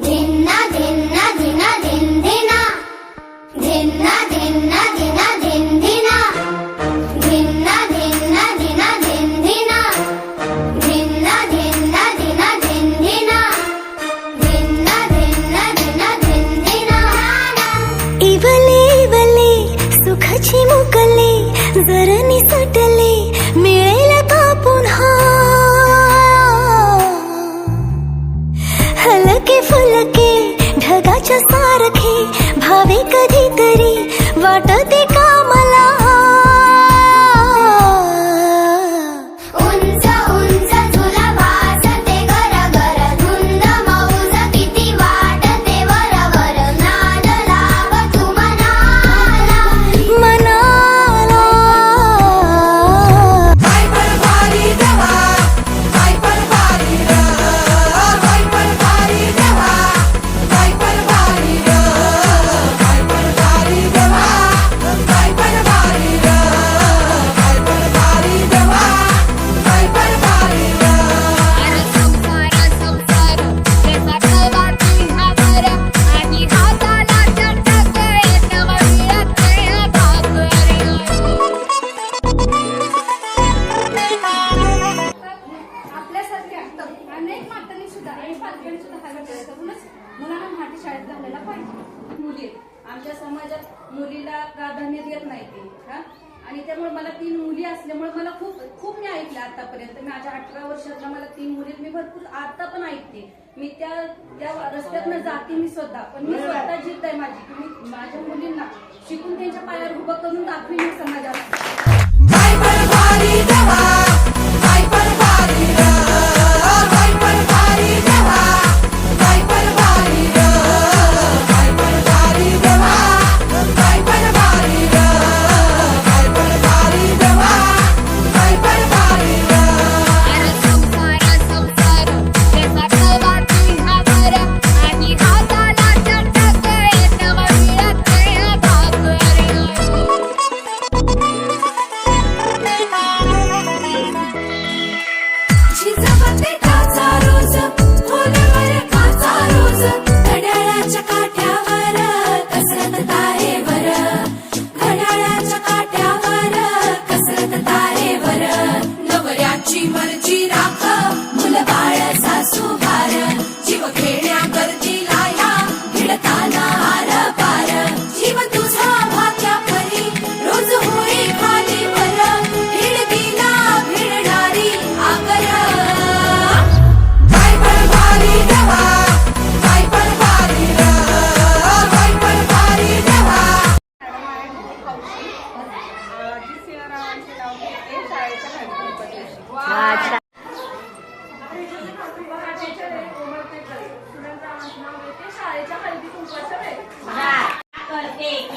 ధిన్న ధిన్న ధిన ధిందిన ధిన్న ధిన్న ధిన ధిందిన ధిన్న ధిన్న ధిన ధిందిన ధిన్న ధిన్న ధిన సటలే कधी तरी वाटते शाळेत घालायला पाहिजे. मुली. आमच्या समाजात मुलीला प्राधान्य देत नाही ते हा? आणि त्यामुळे मला तीन मुली असल्यामुळे मला खूप खूप मी ऐकले आतापर्यंत. माझ्या अठरा वर्षातल्या मला तीन मुली मी भरपूर आता पण ऐकते. मी त्या त्या रस्त्यातनं जाते मी स्वतः पण मी स्वतः जिद्द आहे माझी की मी माझ्या मुलींना शिकून त्यांच्या पायावर उभं करून दाखवीन समाजाला.